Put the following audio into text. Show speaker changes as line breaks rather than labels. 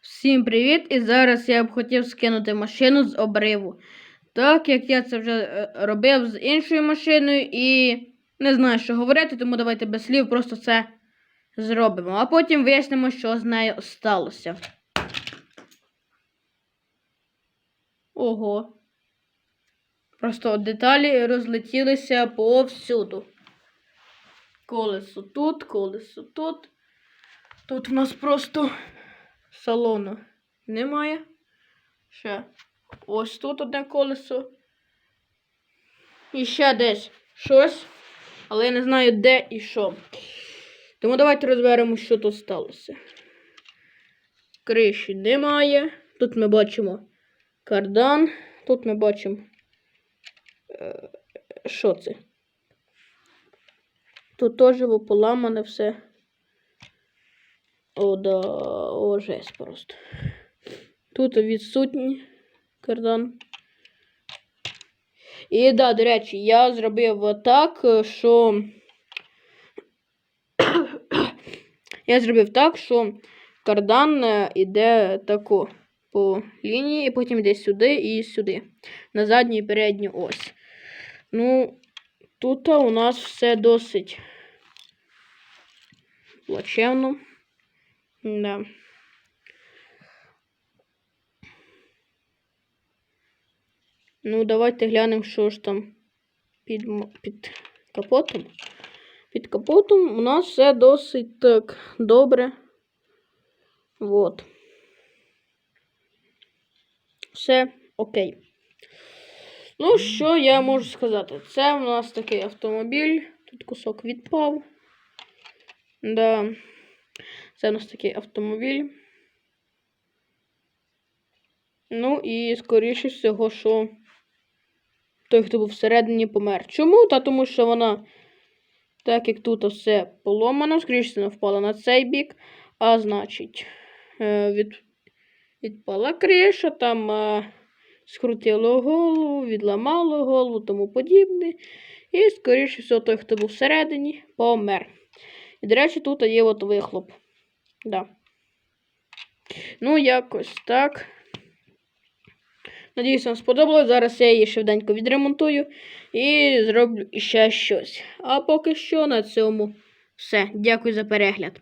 Всім привіт! І зараз я б хотів скинути машину з обриву. Так як я це вже е, робив з іншою машиною і не знаю, що говорити, тому давайте без слів просто це зробимо. А потім вияснимо, що з нею сталося. Ого. Просто деталі розлетілися повсюду. Колесо тут, колесо тут. Тут в нас просто салону немає. Ще ось тут одне колесо. І ще десь щось. Але я не знаю, де і що. Тому давайте розберемо, що тут сталося. Криші немає. Тут ми бачимо кардан. Тут ми бачимо. е, Що це? Тут теж поламане все. О, да, о, жесть просто. Тут відсутній кардан. І да, до речі, я зробив так, що. я зробив так, що кардан е, іде тако по лінії, і потім йде сюди і сюди. На задню і передню ось. Ну, тут у нас все досить плачевно. Да. Ну, давайте глянемо, що ж там під, під капотом. Під капотом у нас все досить так добре. Вот. Все окей. Ну, що я можу сказати? Це у нас такий автомобіль. Тут кусок відпав. Да. Це у нас такий автомобіль. Ну і скоріше всього, що той, хто був всередині, помер. Чому? Та тому що вона, так як тут все поломано, скоріше вона впала на цей бік, а значить, е, від, відпала криша, там е, скрутило голову, відламало голову, тому подібне. І, скоріше всього, той, хто був всередині, помер. І, до речі, тут є от вихлоп. Да. Ну, якось так. Надіюсь, вам сподобалось. Зараз я її швиденько відремонтую і зроблю ще щось. А поки що на цьому все. Дякую за перегляд.